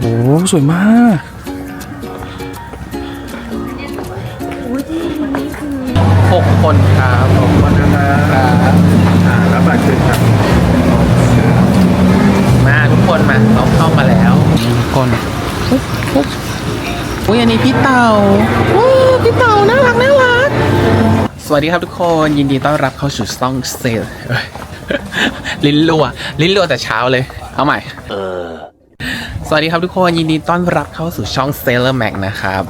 โอ้สวยมากหกคนครับหกคนนะครับอ่าแล้วบัตรคืนครับ มาทุกคนมาเราเข้ามาแล้วทุกคนอุ๊บอุ๊บอุ้ยอันนี้พี่เต่าว้าวพี่เต่าน่ารักน่ารัก สวัสดีครับทุกคนยินดีต้อนรับเข้าสู่ซ่องเซลเอ้ยลิ้นรัวลิ้นรัวแต่เช้าเลย เอาใหม่ สวัสดีครับทุกคนยินดีต้อนรับเข้าสู่ช่อง Sailor Mac นะครับ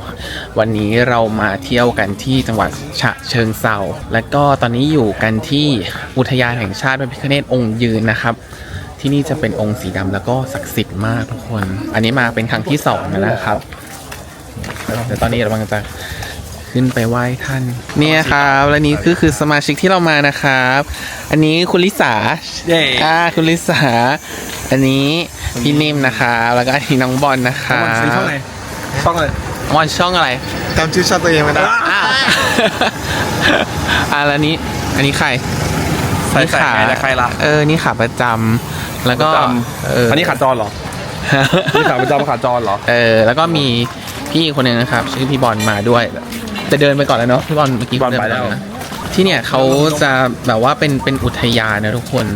วันนี้เรามาเที่ยวกันที่จังหวัดฉะเชิงเซาและก็ตอนนี้อยู่กันที่อุทยานแห่งชาติพระพิฆเนศองค์ยืนนะครับ ที่นี่จะเป็นองค์สีดำแล้วก็ศักดิ์สิทธิ์มากทุกคน อันนี้มาเป็นครั้งที่สองแล้วนะครับเดี๋ยวตอนนี้เรากำลังจะขึ้นไปไหว้ท่าน เนี่ยครับและนี้คือคือสมาชิกที่เรามานะครับ อันนี้คุณลิสาเย้อ่าคุณลิสา อันนี้พี่นิ่มนะครับแล้วก็อันนี้น้องบอลนะครับมันสีช่องไหนช่องอะไรบอลช่องอะไรจำชื่อช่องตัวเองไม่ได้อ่าอ่าแล้วนี้ อันนี้ใครใส่ใส่ไงแต่ใครล่ะเออ นี่ขาประจำแล้วก็ประจเอออัอันนี้ขาจรเหรอนี่ขาประจำขาจรเหรอเออแล้วก็มีพี่คนหนึ่งนะครับ ชื่อพี่บอลมาด้วยจะเดินไปก่อนแล้วเนาะพี่บอลเมื่อกี้บอลเดินไปแล้วนะที่เนี่ยเขาจะแบบว่าเป็นเป็นอุทยานนะทุกคน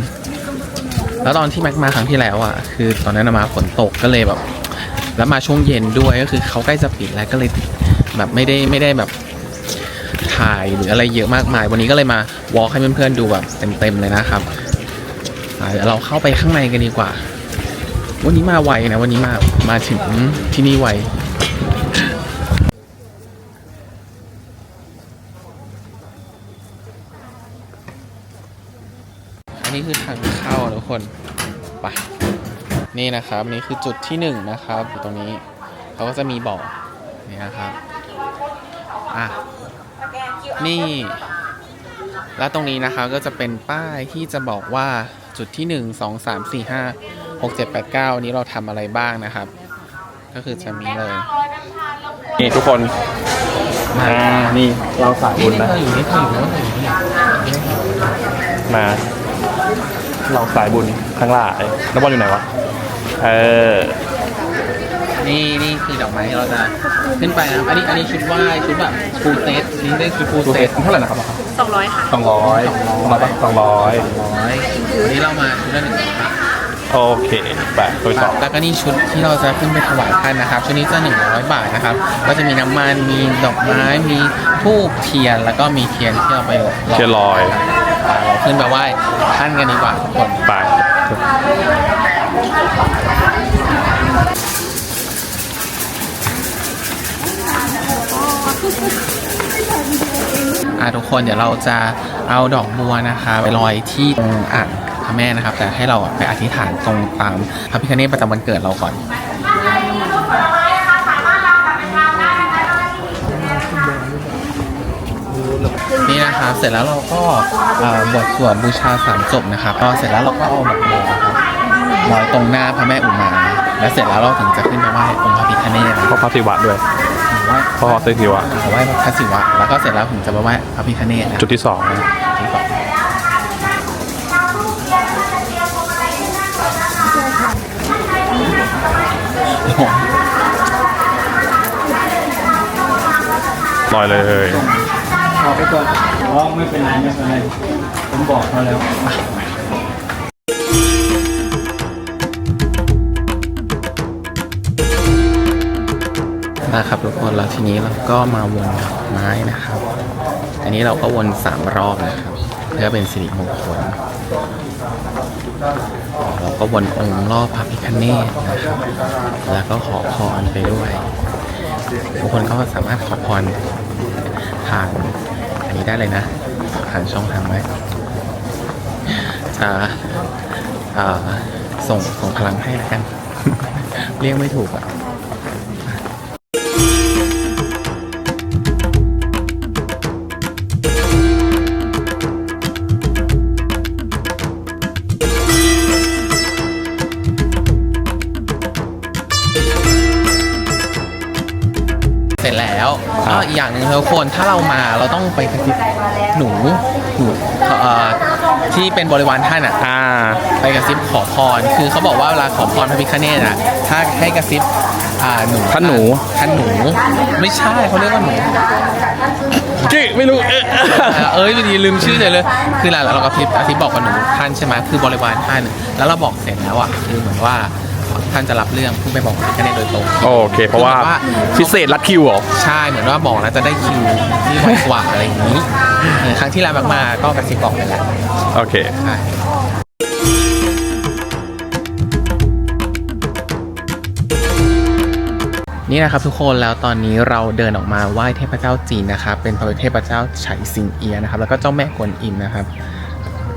แล้วตอนที่แม็กมาครั้งที่แล้วอะคือตอนนั้นมาฝนตกก็เลยแบบ แล้วมาช่วงเย็นด้วยก็คือเขาใกล้จะปิดแล้วก็เลยแบบไม่ได้ไม่ได้แบบถ่ายหรืออะไรเยอะมากมาย วันนี้ก็เลยมาวอล์กให้เพื่อนๆดูแบบเต็มๆเลยนะครับเดี๋ยวเราเข้าไปข้างในกันดีกว่า วันนี้มาไวนะวันนี้มามาถึงที่นี่ไว อันนี้คือทางเข้าทุก คนไปนี่นะครับนี่คือจุดที่หนึ่งนะครับอยู่ตรงนี้เขาก็จะมีบอกนี่นะครับอะนี่แล้วตรงนี้นะครับก็จะเป็นป้ายที่จะบอกว่าจุดที่หนึ่งสองสามสี่ห้าหกเจ็ดแปดเก้านี้เราทำอะไรบ้างนะครับ ก็คือจะมีเลย นี่ทุกคนอ่านี่เราสายบุญนะอยู่นี่เขาอยู่นี่อยู่นี่มา เราสายบุญข้างล่างแล้วบอลอยู่ไหนวะ เออ นี่นี่คือดอกไม้ที่เราจะขึ้นไปนะครับอันนี้อันนี้ชุดไหว้ชุดแบบฟูลเซตนี่ได้ชุดฟูลดูเซเซ็ตตเท่าไหร่นะครับสองร้อยค่ะ สองร้อยมาปะสองร้อยร้อยวันนี้เรามาชุดละหนึ่งบาทโอเคไปไปต่อแล้วก็นี่ชุดที่เราจะขึ้นไปถวายท่านนะครับ ชุดนี้จะ100บาทนะครับ ก็จะมีน้ำมันมีดอกไม้มีธูปเทียนแล้วก็มีเทียนที่เราไปหล่อ เชียร์ลอยไป เราขึ้นไปไหว้ท่านกันดีกว่าทุกคนไปอ่าทุกคนเดี๋ยวเราจะเอาดอกบัวนะคะ ไปลอยที่ตรงอ่างพระแม่นะครับ แต่ให้เราไปอธิษฐานตรงตามพระพิฆเนศประจำวันเกิดเราก่อน นี่นะครับเสร็จแล้วเราก็เอ่อบวชสวดบูชาสามจบนะครับพอเสร็จแล้วเราก็เอาดอกบัวครับลอยตรงหน้าพระแม่อุมา แล้วเสร็จแล้วเราถึงจะขึ้นไปไหว้องค์พระพิฆเนศนะเพราะพระศิวะด้วยไหว้เพราะพระศิวะไหว้พระศิวะ แล้วก็เสร็จแล้วถึงจะไปไหว้พระพิฆเนศนะจุดที่สองที่สองลอยเลย ขอไปก่อนอ๋อไม่เป็นไรไม่เป็นไรผมบอกเขาแล้วนะครับทุกคนแล้วทีนี้เราก็มาวนดอกไม้นะครับ อันนี้เราก็วนสามรอบนะครับเพื่อเป็นสิริมงคลเราก็วนองค์รอบพระพิฆเนศนะครับ แล้วก็ขอพรไปด้วยทุกคนก็สามารถขอพรทาง อันนี้ได้เลยนะผ่านช่องทางไว้จะเอ่อส่งส่งพลังให้แล้วกัน เรียกไม่ถูกอะ ถ้าเรามาเราต้องไปกระซิบหนูหนูเอ่อที่เป็นบริวารท่านอะอ่าไปกระซิบขอพร คือเขาบอกว่าเวลาขอพรพระพิฆเนศอะ ถ้าให้กระซิบอ่าหนูท่านหนู ท่านหนู ไม่ใช่เขาเรียกว่าหนู จิไม่รู้เอ๊ะอ่าเอ้ยวันนี้ลืมชื่อเลยเลย คือเราเรากระซิบกระซิบบอกกับหนูท่านใช่ไหมคือบริวารท่าน แล้วเราบอกเสร็จแล้วอะคือเหมือนว่า ท่านจะรับเรื่องเพิ่งไปบอกพระพิฆเนศโดยตรง โอเค เพราะว่าคือแบบว่า พิเศษรัดคิวเหรอ ใช่เหมือนว่าบอกแล้วจะได้คิวที่ไวกว่าอะไรอย่างนี้เออครั้งที่แล้วมาๆก็กระซิบบอกไปแล้วโอเค ใช่ นี่นะครับทุกคนแล้วตอนนี้เราเดินออกมาไหว้เทพเจ้าจีนนะครับเป็นพระเทพเจ้าไฉสิงเอียนะครับแล้วก็เจ้าแม่กวนอิมนะครับ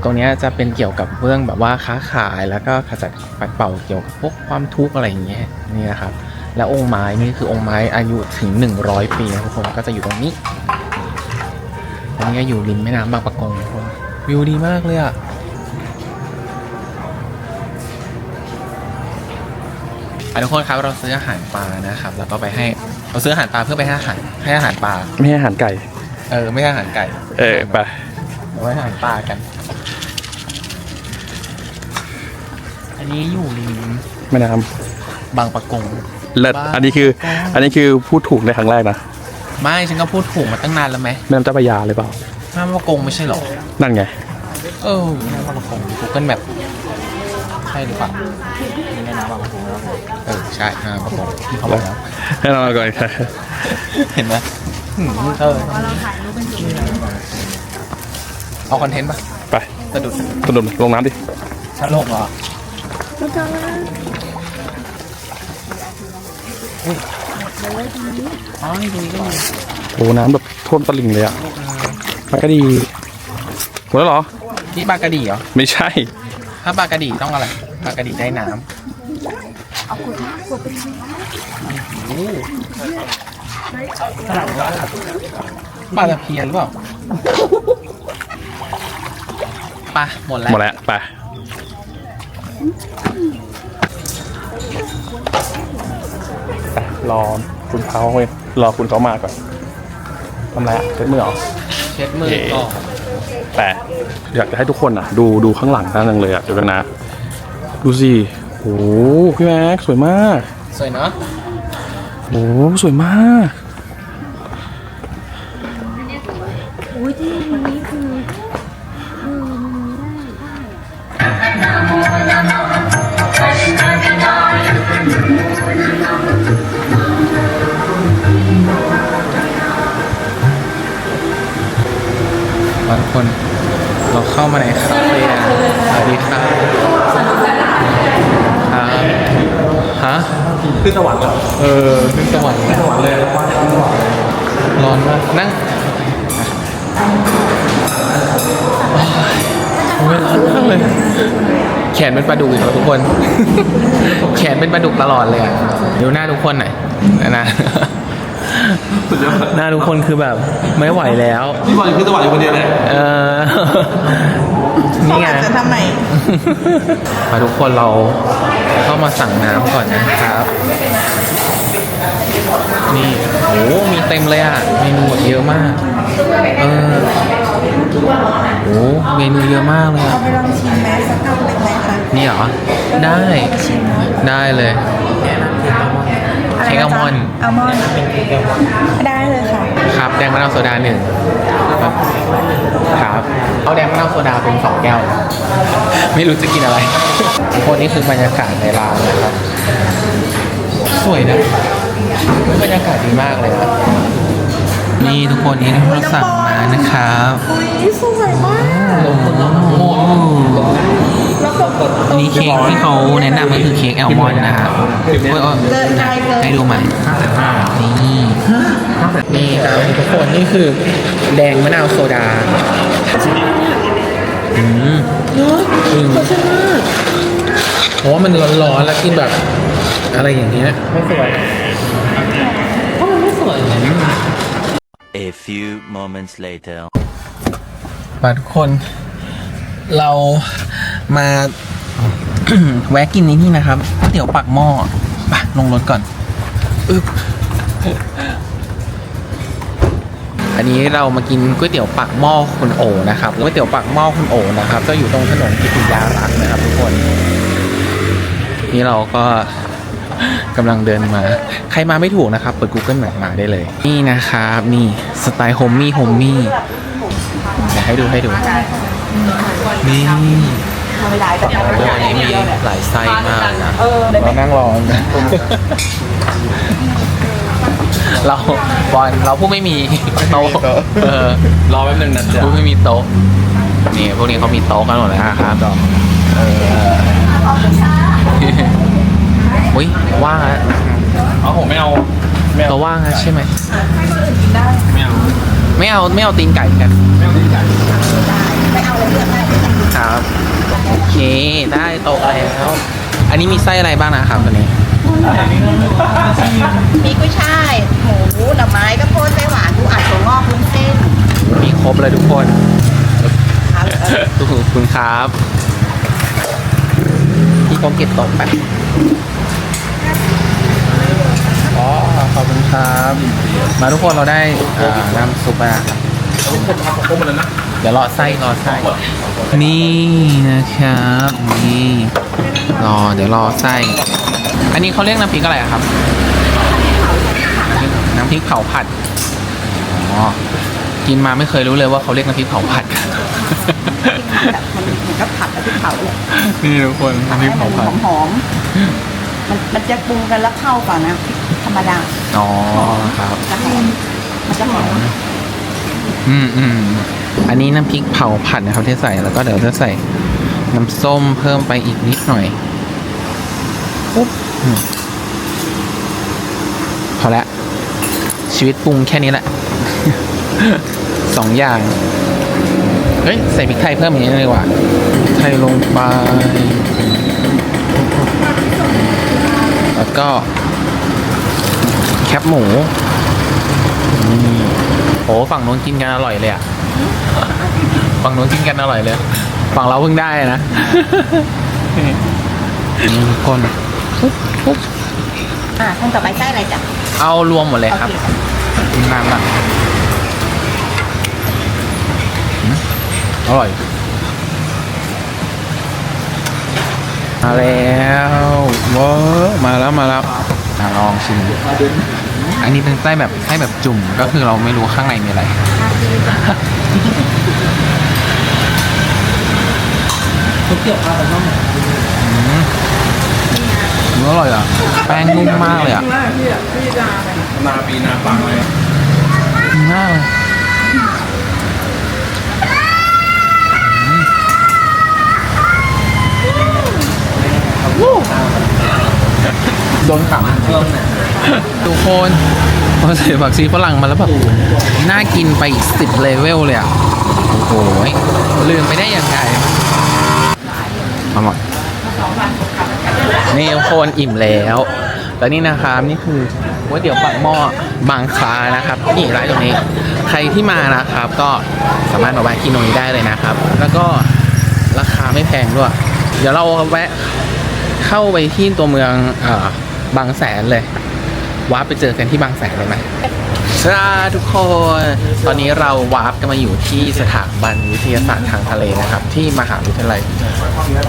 ตรงเนี้ยจะเป็นเกี่ยวกับเรื่องแบบว่าค้าขายแล้วก็ขจัดปัดเป่าเกี่ยวกับพวกความทุกข์อะไรอย่างเงี้ยนี่นะครับ แล้วองค์ไม้นี่คือองค์ไม้อายุถึง 100 ปีนะทุกคนก็จะอยู่ตรงนี้ตรงนี้อยู่ริมแม่น้ำบางปะกงทุกคนวิวดีมากเลยอะอะทุกคนครับเราซื้ออาหารปลานะครับ แล้วก็ไปให้เราซื้ออาหารปลาเพื่อไปให้อาหารให้อาหารปลาไม่ให้อาหารไก่ เออไม่ใช่อาหารไก่ เออไปเอาไว้อาหารปลากัน นนี้อยู่ริมแม่น้บางปะกงำเลิศบ้า อันนี้คือ อันนี้คือพูดถูกในครั้งแรกนะไม่ฉันก็พูดถูกมาตั้งนานแล้วไหมแม่น้ำเจ้าพระยาเลยเปล่าห้ามปะกงไม่ใช่หรอ นั่นไง เออห้ามปะกง Google Map ใช่หรือเปล่าเออใช่ห้ามปะกงที่เขาบอกแล้ว ให้เราก่อนเห็นไหมหืมเออเอาคอนเทนต์ปะไปสะดุดสนุนลงน้ำดิชาโลกเหรอ อุ้ยอ๋อนี่ตรงนี้ก็มีโอ้น้ำแบบท่วมตลิ่งเลยอะมันก็ดีหมดแล้วเหรอ นี่ปลากระดีเหรอ ไม่ใช่ ถ้าปลากระดีต้องอะไรปลากระดีได้น้ำโอ้โหปลาตะเพียนหรือเปล่าปลาหมดแล้วหมดแล้วไป รอคุณเขาเว้ยรอคุณเขามาก่อนทำไรอะเช็ดมือเหรอเช็ดมือก่อนแต่อยากจะให้ทุกคนอะ ดูดูข้างหลังนั่นเลยอะเดี๋ยวกันนะ ดูสิโอ้โหพี่แม็กซ์สวยมาก สวยเนาะโอ้โหสวยมาก บางคน เราเข้ามาในคาเฟ่อะสวัสดีครับครับฮะขึ้นสวรรค์เออขึ้นสวรรค์สวรรค์เลยร้อนมากนั่งโอ้ยร้อนมากเลย แขนเป็นปลาดุกอีกแล้วทุกคน แขนเป็นปลาดุกตลอดเลยอะดูหน้าทุกคนหน่อยนะ หน้าทุกคนคือแบบ ไม่ไหวแล้ว พี่บอลขึ้นสวรรค์อยู่คนเดียวเลยเออ นี่ไงจะทำไมมาทุกคนเราเข้ามาสั่งน้ำก่อนนะครับ นี่โอ้มีเต็มเลยอะ เมนูแบบเยอะมาก เออโอ้เมนูเยอะมากเลยอะไปลองชิมแมสสักคำหนึ่งไหมคะนี่เหรอ ได้ ได้เลย เค้กอัลมอนด์ อัลมอนด์ได้เลยค่ะ ครับแดงมะนาวโซดาหนึ่งครับครับเอาแดงมะนาวโซดาเป็นสองแก้วไม่รู้จะกินอะไรทุกคนนี่คือบรรยากาศในร้านนะครับ สวยนะบรรยากาศดีมากเลยนะ นี่ทุกคนนี่เราสั่งมานะครับอุ้ยสวยมากแล้วก็อันนี้เค้กที่เขาแนะนำก็คือเค้กแอลมอนด์นะครับโอ้ยโอ้ยเกินไปเกินให้ดูใหม่นี่นี่ครับทุกคนนี่คือแดงมะนาวโซดาอืมอืมเพราะว่ามันร้อนๆแล้วกินแบบ อะไรอย่างเงี้ยไม่สวยเพราะมันไม่สวย A few moments later. มาทุกคน เรามา แวะกินนี้นี่นะครับก๋วยเตี๋ยวปากหม้อไปลงรถก่อนอึ๊บอันนี้เรามากินก๋วยเตี๋ยวปากหม้อคุณโอนะครับก๋วยเตี๋ยวปากหม้อคุณโอนะครับ ก็อยู่ตรงถนนกิติยารักษ์นะครับ ทุกคน นี่เราก็ กำลังเดินมา ใครมาไม่ถูกนะครับ เปิด Google Map มาได้เลย นี่นะครับ นี่สไตล์โฮมมี่โฮมมี่เดี๋ยวให้ดูให้ดู นี่โอ้อันนี้มีหลายไส้มากนะ เรานั่งรอนะเราบอลเราผู้ไม่มีโต๊ะเออรอแป๊บนึงนะจ๊ะผู้ไม่มีโต๊ะนี่พวกนี้เขามีโต๊ะกันหมดแล้วนะครับเออ อุ้ยว่างแล้วเอาผมไม่เอาไม่เอาตัวว่างแล้วใช่ไหม ไม่เอาไม่เอาไม่เอาตีนไก่กันไม่เอาที่จ่ายครับ โอเค ได้โต๊ะแล้ว อันนี้มีไส้อะไรบ้างนะครับตัวนี้มีกุ้ยช่าย หมูหน่อไม้กระโพดไส้หวานปูอัดถั่วงอกวุ้นเส้นมีครบเลยทุกคนครับเออขอบคุณครับ พี่เขาเก็บโต๊ะไปอ๋อ ขอบคุณครับ มาทุกคนเราได้อ่าน้ำซุปมาครับทุกคนทำครบหมดแล้วนะเดี๋ยวรอไส้รอไส้ นี่นะครับนี่รอเดี๋ยวรอไส้ อันนี้เขาเรียกน้ำพริกอะไรอะครับ น้ำพริกเผาผัดอ๋อกินมาไม่เคยรู้เลยว่าเขาเรียกน้ำพริกเผาผัดกันแบบมันเหมือนกับผัดกับพริกเผาเลยนี่ทุกคนน้ำพริกเผาผัด หอมๆ มันมันจะปรุงกันแล้วเข้าก่อนนะพริกธรรมดาอ๋อครับ จะหอมมันจะหอมอืมอืมอันนี้น้ำพริกเผาผัดนะครับที่ใส่แล้วก็เดี๋ยวจะใส่น้ำส้มเพิ่มไปอีกนิดหน่อยปุ๊บอืมพอละชีวิตปรุงแค่นี้แหละ สองอย่าง เฮ้ย ใส่พริกไทยเพิ่มอีกนิดนึงดีกว่าพริกไทยลงไป แล้ว ก็ แคปหมูนี่โอ้ฝั่งนู้นกินกันอร่อยเลยอะ ฝั่งนู้นกินกันอร่อยเลย ฝั่งเราเพิ่งได้นะนี่ทุกคนปุ๊บปุ๊บอ่าคนต่อไปไส้อะไรจ้ะ เอารวมหมดเลยครับโอเคกินน้ำก่อนอืมอร่อย มาแล้วว้าวมาแล้วมาแล้วอะลองชิมดูอันนี้เป็นไส้แบบไส้แบบจุ่มก็คือเราไม่รู้ข้างในมีอะไรอืมเนื้ออร่อยอะ แป้งนุ่มมากเลยอะ นาปีนาปังเลยดีมากเลย โดนขังทุกคนพอใส่ผักชีฝรั่งมาแล้วแบบน่ากินไปอีกสิบเลเวลเลยอะ โอ้โหลืมไปได้ยังไงอร่อยนี่ทุกคนอิ่มแล้วแล้วนี่นะครับนี่คือก๋วยเตี๋ยวปากหม้อบางคลานะครับนี่ร้านตรงนี้ ใครที่มานะครับ ก็สามารถมาแวะกินตรงนี้ได้เลยนะครับ แล้วก็ราคาไม่แพงด้วย เดี๋ยวเราแวะ เข้าไปที่ตัวเมืองอบางแสนเลยว้าร์ปไปเจอกันที่บางแสนเลยไหมสวัสดีทุกคน ตอนนี้เราวาร์ปกันมาอยู่ที่สถาบันวิทยาศาสตร์ทางทะเลนะครับ ที่มหาวิทยาลัย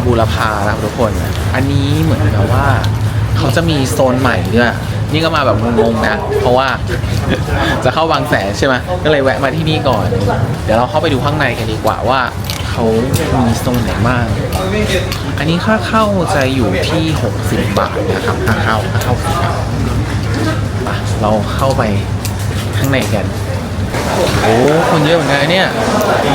บูรพานะครับทุกคน อันนี้เหมือนกับว่า เขาจะมีโซนใหม่ด้วยนี่ก็มาแบบงงๆนะ เพราะว่าจะเข้าบางแสนใช่ไหมก็เลยแวะมาที่นี่ก่อน เดี๋ยวเราเข้าไปดูข้างในกันดีกว่าว่า เขามีโซนไหนบ้างอันนี้ค่าเข้าจะอยู่ที่ 60 บาทนะครับค่าเข้าค่าเข้าฟรีครับอะเราเข้าไปข้างในกันโอ้คนเยอะเหมือนกันนะเนี่ย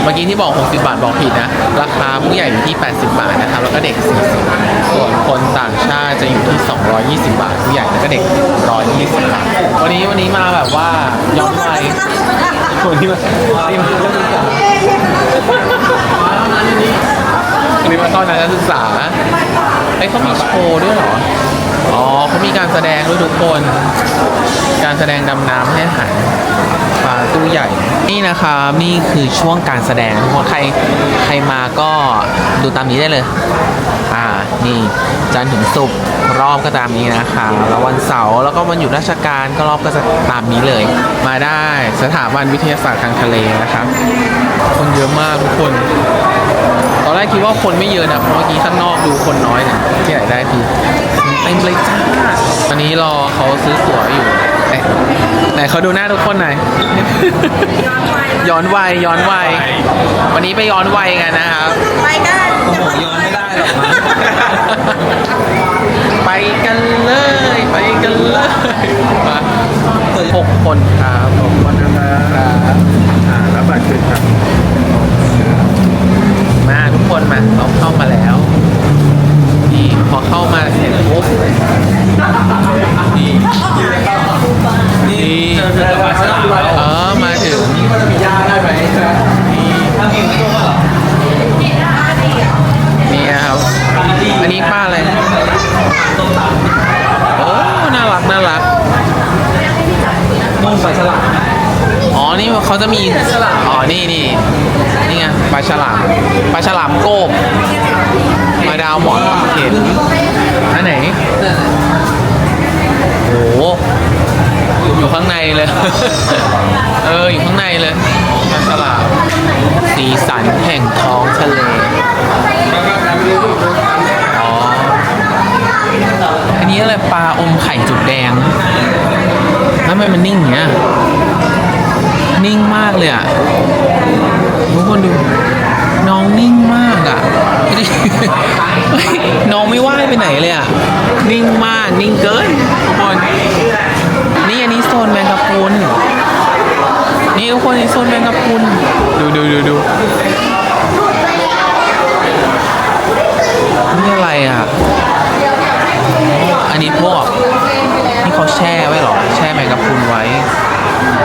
เมื่อกี้ที่บอก 60 บาทบอกผิดนะ ราคาผู้ใหญ่อยู่ที่ 80 บาทนะครับ แล้วก็เด็ก 40 ส่วนคนต่างชาติจะอยู่ที่ 220 บาท ผู้ใหญ่แล้วก็เด็ก 120 บาท วันนี้วันนี้มาแบบว่าย้อนวัยวันนี้มาทีมนักศึกษา อันนี้มาต้อนนักศึกษาไอ้ยเขามีโชว์ด้วยเหรอ อ๋อเขามีการแสดงด้วยทุกคน การแสดงดำน้ำให้อาหารปลาตู้ใหญ่ นี่นะครับนี่คือช่วงการแสดงทุกคนใครใครมาก็ดูตามนี้ได้เลย อ่านี่จันทร์ถึงศุกร์รอบก็ตามนี้นะคะแล้ววันเสาร์แล้วก็วันหยุดราชการก็รอบก็จะตามนี้เลย มาได้สถาบันวิทยาศาสตร์ทางทะเลนะครับ คนเยอะมากทุกคน กคิดว่าคนไม่เยอะนะเพราะเมื่อกี้ข้างนอกดูคนน้อยเนี่ยที่ไหนได้คือเต็มเลยจ้าตอนนี้รอเขาซื้อตั๋วอยู่ไหนไหนเขาดูหน้าทุกคนหน่อยย้อนวัยย้อนวัยวันนี้ไปย้อนวัยกันนะครับไปกันโอ้โหย้อนไม่ได้หรอกมั้งไปกันเลยไปกันเลยมาหกคนครับหกคนนะครับอ่าแล้วบัตรคืนครับ มาทุกคนมาเราเข้ามาแล้วนี่พอเข้ามาเสร็จปุ๊บนี่นี่เออมาถึงนี่นะครับอันนี้ป้าอะไรโอ้น่ารักน่ารักมุ่งไปฉลาด นี่เขาจะมีอ๋อ นี่นี่นี่ไงปลาฉลามปลาฉลามโก้มมาดาวหมอนเห็นอันไหนโอ้โหอยู่ข้างในเลย เออ อยู่ข้างในเลยปลาฉลามสีสันแห่งท้องทะเลอ๋ออันนี้อะไรปลาอมไข่จุดแดงแล้วทำไมมันนิ่งอย่างเงี้ย นิ่งมากเลยอะทุกคนดู น้องนิ่งมากอะ น้องไม่ว่ายไปไหนเลยอะ นิ่งมาก นิ่งเกินทุกคนนี่อันนี้โซนแมงกะพรุนนี่ทุกคนนี่โซนแมงกะพรุนดูดูดูดูนี่อะไรอะ อันนี้พวกนี่เขาแช่ไว้หรอ แช่แมงกะพรุนไว้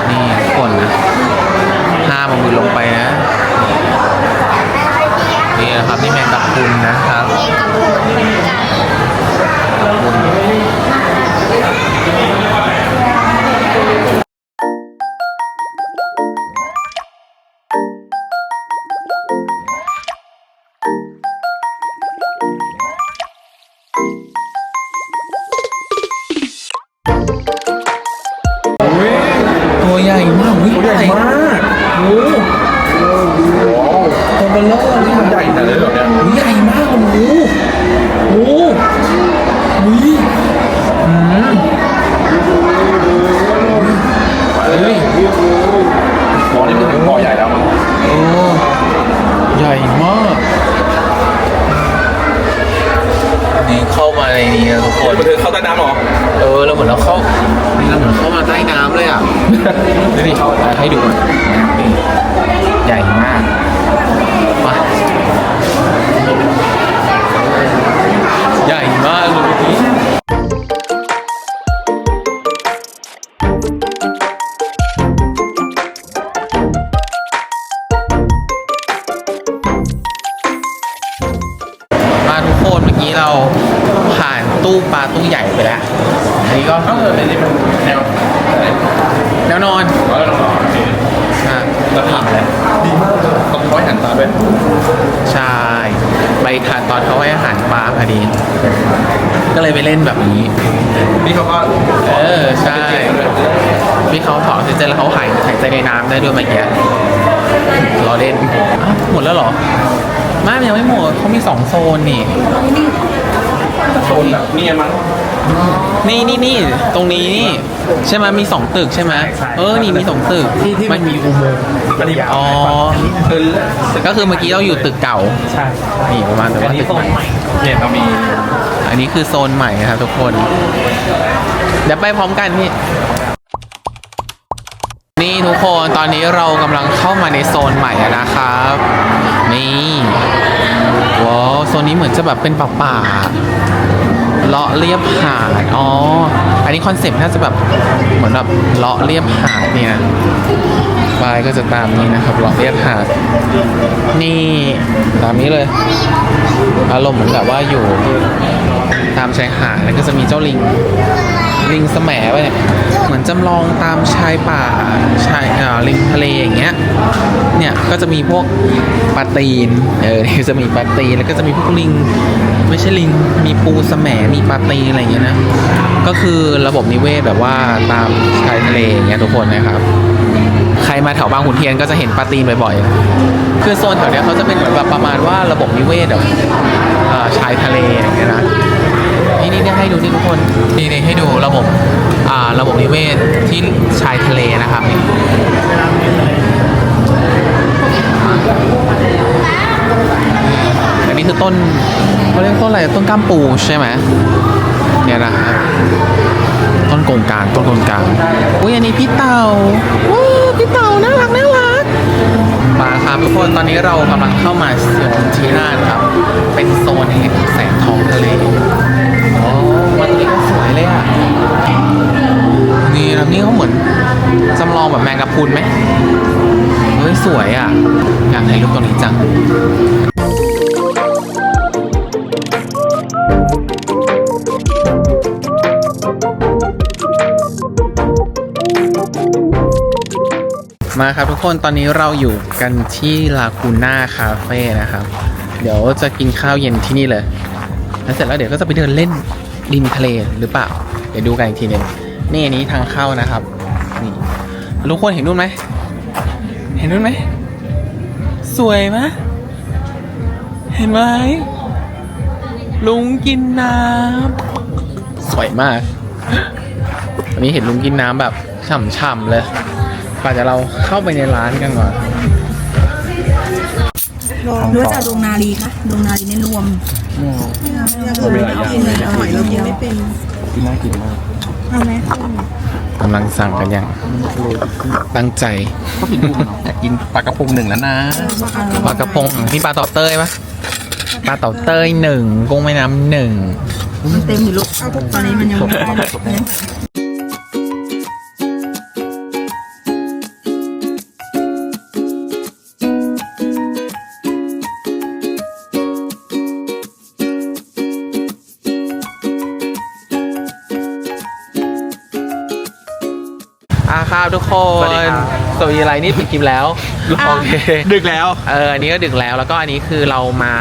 นี่ทุกคนนะห้ามเอามือลงไปนะ นี่นะครับนี่แมงกะพรุนนะครับกะพรุน เข้ามาในนี้นะทุกคนมาเธอเข้าใต้น้ำเหรอเออเราเหมือนเราเข้านี่เราเหมือนเข้ามาใต้น้ำเลยอะ ดูดิเอาให้ดูนี่ใหญ่มากมาใหญ่มากเลยพี่ ตู้ปลาตู้ใหญ่ไปแล้วอันนี้ก็เออเป็นนี่เป็นแนวแนวนอนเออหรอโอเคอะแล้วผ่านเลยดีมากเลยต้องคอยหันตาด้วยใช่ไปทานตอนเขาให้อาหารปลาพอดี ก็เลยไปเล่นแบบนี้ นี่เขาก็เออใช่พี่เขาถอดออกซิเจนแล้วเขาหายหายใจในน้ำได้ด้วยเมื่อกี้รอเล่นอ้าวหมดแล้วเหรอไม่มันยังไม่หมดเขามีสองโซนนี่ โซนแบบนี่มั้ง นี่นี่นี่ตรงนี้นี่ใช่ไหมมีสองตึกใช่ไหมเออนี่มีสองตึกที่ที่มันมีอุโมงค์อันนี้อ๋อเออก็คือเมื่อกี้เราอยู่ตึกเก่าใช่นี่ประมาณแต่อันว่านี้ตึกโซใหนม่ใหม่ เนี่ยเรามีอันนี้คือโซนใหม่นะครับทุกคน เดี๋ยวไปพร้อมกันพี่ นี่ทุกคนตอนนี้เรากำลังเข้ามาในโซนใหม่อะนะครับ นี่ว้าว โซนนี้เหมือนจะแบบเป็นป่าป่าเลาะเรียบหาด อ๋อ อันนี้คอนเซ็ปต์น่าจะแบบเหมือนแบบเลาะเรียบหาดเนี่ยปลายก็จะตามนี้นะครับเลาะเรียบหาด นี่ตามนี้เลย อารมณ์เหมือนแบบว่าอยู่ ตามชายหาดแล้วก็จะมีเจ้าลิง ลิงสแหมไปเนี่ยเหมือนจำลองตามชายป่าชายอ่อริมทะเลอย่างเงี้ยเนี่ยก็จะมีพวกปลาตีนเออจะมีปลาตีนแล้วก็จะมีพวกลิง ไม่ใช่ลิงมีปูสแหมมีปลาตีนอะไรอย่างเงี้ยนะก็คือระบบนิเวศแบบว่าตามชายทะเลอย่างเงี้ยทุกคนนะครับใครมาแถวบางขุนเทียนก็จะเห็นปลาตีนบ่อยๆ คือโซนแถวเนี้ยเขาจะเป็นเหมือนแบบประมาณว่าระบบนิเวศแบบชายทะเลอย่างเงี้ยนะ นี่นี่นี่ให้ดูนี่ทุกคนนี่นี่ให้ดูระบบอ่าระบบนิเวศที่ชายทะเลนะครับนี่อันนี้คือต้นเขาเรียกต้นอะไรต้นก้ามปูใช่ไหมเนี่ยนะครับต้นโกงกลางต้นโกงกลางอุ้ยอันนี้พี่เต่าว้าวพี่เต่าน่ารักน่ารักมาครับทุกคนตอนนี้เรากำลังเข้ามาโซนที่น่านครับ เป็นโซนแห่งแสงทองทะเล เลยอะ นี่แล้วนี่เขาเหมือนจำลองแบบแมงกะพรุนไหมเฮ้ยสวยอะ อยากถ่ายรูปตรงนี้จังมาครับทุกคนตอนนี้เราอยู่กันที่ลากูน่าคาเฟ่นะครับ เดี๋ยวจะกินข้าวเย็นที่นี่เลย แล้วเสร็จแล้วเดี๋ยวก็จะไปเดินเล่น ริมทะเลหรือเปล่า เดี๋ยวดูกันอีกทีหนึงนี่อันนี้ทางเข้านะครับ นี่ทุกคนเห็นนู่นไหม เห็นนู่นไหม สวยไหมเห็นไหม ลุงกินน้ำสวยมากวันนี้เห็นลุงกินน้ำแบบฉ่ำๆเลยป่าจะเราเข้าไปในร้านกันก่อนรือว่าจะดวงนาลีคะดวงนาลีเนี่ยรวม เอาเป็นเลยอร่อยเรากินไม่เป็นที่น่ากินมากเอาไหมกำลังสั่งกันอย่างตั้งใจอยากกินปลากระพงหนึ่งแล้วนะปลากระพงนี่ปลาเต่าเต้ยปะปลาเต่าเต้ยหนึ่งกุ้งแม่น้ำหนึ่งมันเต็มอยู่ลูกตอนนี้มันยังไม่ได้ ครับทุกคน สวัสดีครับ สวัสดีอะไรนี่ปิดคลิปแล้ว โอเค ดึกแล้ว เอออันนี้ก็ดึกแล้ว แล้วก็อันนี้คือเรามา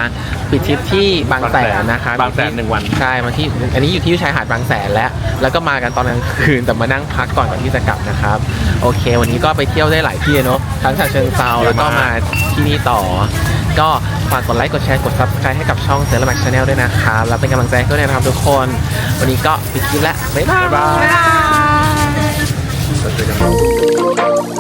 ปิดทริปที่บางแสนนะคะบางแสนหนึ่งวัน ใช่ มาที่ อันนี้อยู่ที่ชายหาดบางแสนแล้ว แล้วก็มากันตอนกลางคืน แต่มานั่งพักก่อนก่อนที่จะกลับนะครับ โอเค วันนี้ก็ไปเที่ยวได้หลายที่เนอะทั้งฉะเชิงเซาแล้วก็มาที่นี่ต่อ ก็ฝากกดไลค์ กดแชร์ กด subscribe ให้กับช่องเซอร์แม็กชาแนลด้วยนะครับ แล้วเป็นกำลังใจให้ด้วยนะครับทุกคน วันนี้ก็ปิดคลิปแล้วบ๊ายบาย บ๊ายบายย